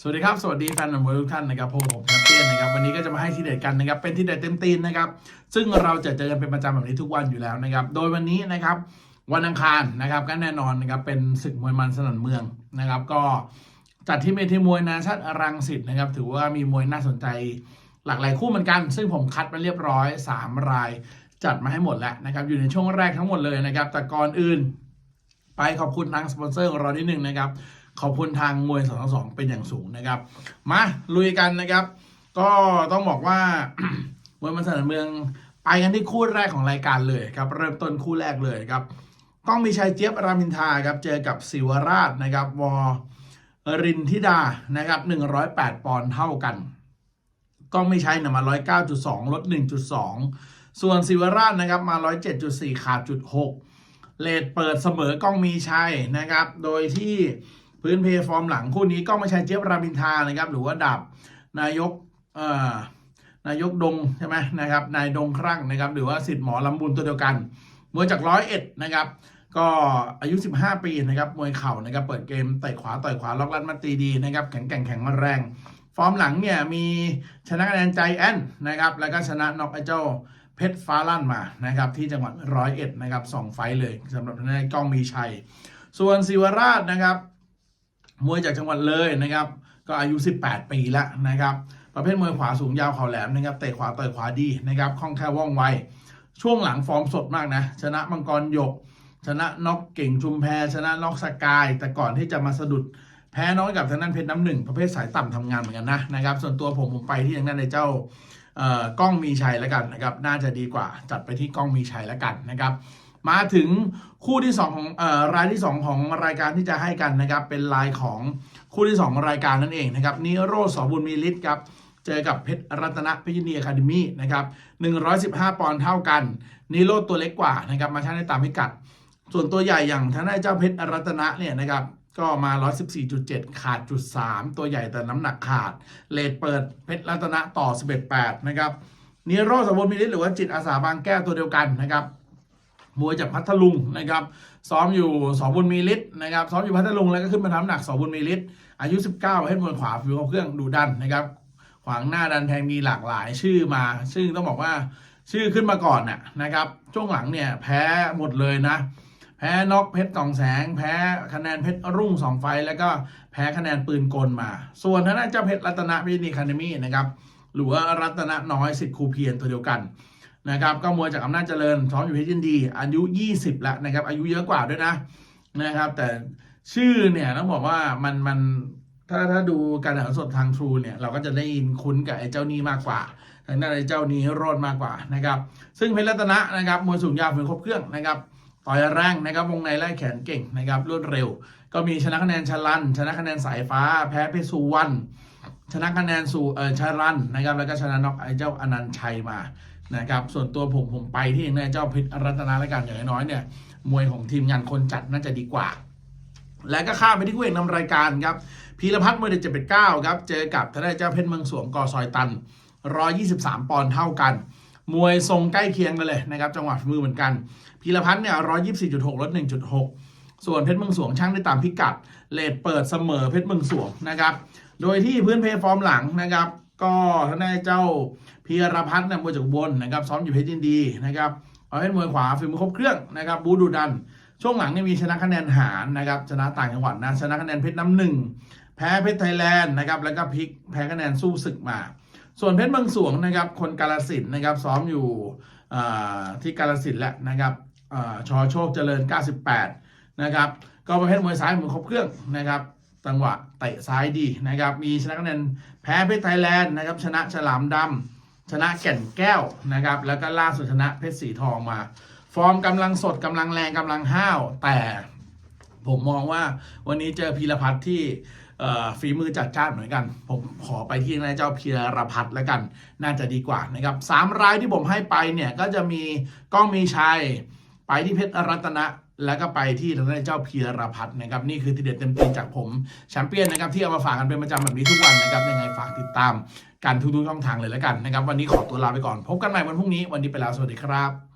สวัสดีครับ สวัสดีแฟนหนังมวยทุกท่านนะครับพบกับผมแชมเปี้ยนนะครับวันนี้ก็จะมาให้ทีเด็ดกันนะครับเป็นทีเด็ดเต็มตีนนะครับซึ่งเราจะเจอกันเป็นประจำแบบนี้ทุกวันอยู่แล้วนะครับโดยวันนี้นะครับวันอังคารนะครับก็แน่นอนนะครับเป็นศึกมวยมันสนั่นเมืองนะครับ ก็จัดที่เมทีมวยนานชาติรังสิตนะครับถือว่ามีมวยน่าสนใจหลากหลายคู่เหมือนกัน ซึ่งผมคัดมาเรียบร้อย 3 รายจัดมาให้หมดแล้วนะครับอยู่ในช่วงแรกทั้งหมดเลยนะครับแต่ก่อนอื่น ไปขอบคุณทางสปอนเซอร์ของเรานิดนึงนะครับ ขอบคุณทางมวยสองสองเป็นอย่างสูงนะครับ มาลุยกันนะครับ ก็ต้องบอกว่ามวยมันสนามเมืองไปกันที่คู่แรกของรายการเลยครับ เริ่มต้นคู่แรกเลยครับต้องมีชัยเจี๊ยบรามินทาครับเจอกับศิวราชนะครับวอรินทิดานะครับ108 ปอนด์เท่ากันก้องไม่ใช่นะมา 109.2 ลด 1.2 ส่วนศิวราชนะครับมา 107.4 ขาดจุด 6 เลทเปิดเสมอก้องมีชัยนะครับ โดยที่ พื้นเพย์ฟอร์มหลังคู่นี้กล้องไม่ใช่เจี๊ยบรามินทานะครับ หรือว่าดับนายกเอ่อนายกดงใช่ไหมนะครับ นายดงครั่งนะครับ หรือว่าสิทธิ์หมอลำบุญตัวเดียวกันมวยจากร้อยเอ็ดนะครับ ก็อายุ 15 ปีนะครับมวยเข่านะครับ เปิดเกมเตะขวาต่อยขวาล็อกลัดมาตีดีนะครับแข็งแกร่งแข็งแรง ฟอร์มหลังเนี่ยมีชนะคะแนนใจแอนนะครับ แล้วก็ชนะน็อกไอเจ้าเพชรฟ้าลั่นมานะครับ ที่จังหวัดร้อยเอ็ดนะครับสองไฟเลยสำหรับทางด้านกล้องมีชัย ส่วนศิวราชนะครับ มวยจากจังหวัดเลยนะครับ ก็อายุ 18 ปีแล้วนะครับ ประเภทมวยขวาสูงยาวเข่าแหลมนะครับเตะขวาเต่อยขวาดีนะครับคล่องแคล่วว่องไว ช่วงหลังฟอร์มสดมากนะ ชนะมังกรหยก ชนะน็อกเก่งชุมแพชนะน็อกสกาย แต่ก่อนที่จะมาสะดุดแพ้น้อยกับทางด้นเพชรน้ำหนึ่งประเภทสายต่ำทำงานเหมือนกันนะนะครับ ส่วนตัวผมผมไปที่ทางด้นในเจ้าเอ่อกล้องมีชัยแล้วกันนะครับ น่าจะดีกว่าจัดไปที่กล้องมีชัยแล้วกันนะครับ มาถึงคู่ที่2ของเอ่อรายที่ 2 ของรายการที่จะให้กันนะครับ เป็นรายของคู่ที่2ของรายการนั่นเองนะครับนิโรธสอบุญมีฤทธิ์ครับเจอกับเพชรรัตนเพชรยินดีอะคาเดมี่นะครับ115 ปอนด์เท่ากันนิโรธตัวเล็กกว่านะครับมาชั่งได้ตามพิกัด ส่วนตัวใหญ่อย่างทางด้านเจ้าเพชรรัตนะเนี่ยนะครับก็มา 114.7 ขาดจุด 3 ตัวใหญ่แต่น้ำหนักขาด เลทเปิดเพชรรัตนะต่อ 11.8 นะครับนิโรธสมบูรณ์มิลิตหรือว่าจิตอาสาบางแก้วตัวเดียวกันนะครับ มวยจากพัทลุงนะครับ ซ้อมอยู่สองบุญมีฤทธิ์นะครับ ซ้อมอยู่พัทลุงแล้วก็ขึ้นมาทำหนักสองบุญมีฤทธิ์อายุ 19ประเภทมวยขวาฟิวเครื่องดูดันนะครับ ขวางหน้าดันแทงมีหลากหลายชื่อมา ซึ่งต้องบอกว่าชื่อขึ้นมาก่อนน่ะนะครับ ช่วงหลังเนี่ยแพ้หมดเลยนะ แพ้นอกเพชรกองแสง แพ้คะแนนเพชรรุ่งสองไฟ แล้วก็แพ้คะแนนปืนกลมา ส่วนทางด้านเจ้าเพชรรัตนพินีคาเดมี่นะครับ หรือว่ารัตนน้อยสิทธิ์ครูเพียรตัวเดียวกัน นะครับก็มวยจากอำนาจเจริญซ้อมอยู่เพชรยินดี อายุ 20แล้วนะครับ อายุเยอะกว่าด้วยนะนะครับ แต่ชื่อเนี่ยต้องบอกว่ามันมันถ้าถ้าดูการถ่ายสดทางทรูเนี่ยเราก็จะได้ยินคุ้นกับไอ้เจ้านี้มากกว่าทางด้านไอ้เจ้านี้โรดมากกว่านะครับ ซึ่งเพชรรัตนะนะครับมวยสูงยาวฝืนครบเครื่องนะครับต่อยแรงนะครับวงในไล่แขนเก่งนะครับรวดเร็ว ก็มีชนะคะแนนชลัน ชนะคะแนนสายฟ้า แพ้เพชรสุวรรณชนะคะแนนสู่เออชารันนะครับแล้วก็ชนะน็อกไอ้เจ้าอนันต์ชัยมา นะครับส่วนตัวผมผมไปที่ในเจ้าเพชรรัตนาแล้วกันอย่างน้อยเนี่ยมวยของทีมงานคนจัดน่าจะดีกว่า แล้วก็ข้ามไปที่คู่เอกนำรายการครับพีรพัฒน์มวยเด็ดเจ็ดเป็ดเก้าครับเจอกับทนายเจ้าเพชรเมืองสวงกอซอยตัน 123 ปอนด์เท่ากัน มวยทรงใกล้เคียงกันเลยนะครับจังหวะมือเหมือนกันพีรพัฒน์เนี่ย124.6ลด1.6 ส่วนเพชรเมืองสวงช่างได้ตามพิกัดเลทเปิดเสมอเพชรเมืองสวงนะครับโดยที่พื้นเพย์ฟอร์มหลังนะครับ ก็ทนายเจ้า พีรพัฒน์นี่ยมวยจากบลนะครับซ้อมอยู่เพชรยินดีนะครับเอาให้มวยขวาฝีมือครบเครื่องนะครับบูดูดัน ช่วงหลังเนี่ยมีชนะคะแนนหารนะครับชนะต่างจังหวัดนะชนะคะแนนเพชรน้ำหนึ่งแพ้เพชรไทยแลนด์นะครับแล้วก็พลิกแพ้คะแนนสู้ศึกมา ส่วนเพชรเมืองสวงนะครับคนกาลสินนะครับซ้อมอยู่ที่กาลสินแหละนะครับอชอโชคเจริญ 98 นะครับก็ประเภทมวยซ้ายมือครบเครื่องนะครับจังหวะเตะซ้ายดีนะครับมีชนะคะแนนแพ้เพชรไทยแลนด์นะครับชนะฉลามดำ ชนะแก่นแก้วนะครับ แล้วก็ล่าสุดชนะเพชรสีทองมา ฟอร์มกำลังสดกำลังแรงกำลังห้าว แต่ผมมองว่าวันนี้เจอพีรพัฒน์ที่ฝีมือจัดจ้านเหมือนกัน ผมขอไปที่นายเจ้าพีรพัฒน์แล้วกัน น่าจะดีกว่านะครับสามรายที่ผมให้ไปเนี่ยก็จะมีก้องมีชัย ไปที่เพชรรัตนะแล้วก็ไปที่ทางด้านเจ้าพีรพัฒน์นะครับนี่คือทีเด็ดเต็มตีนจากผมแชมเปี้ยนนะครับที่เอามาฝากกันเป็นประจำแบบนี้ทุกวันนะครับยังไงฝากติดตาม กันทุกๆช่องทางเลยแล้วกันนะครับ วันนี้ขอตัวลาไปก่อน พบกันใหม่วันพรุ่งนี้วันนี้ไปแล้วสวัสดีครับ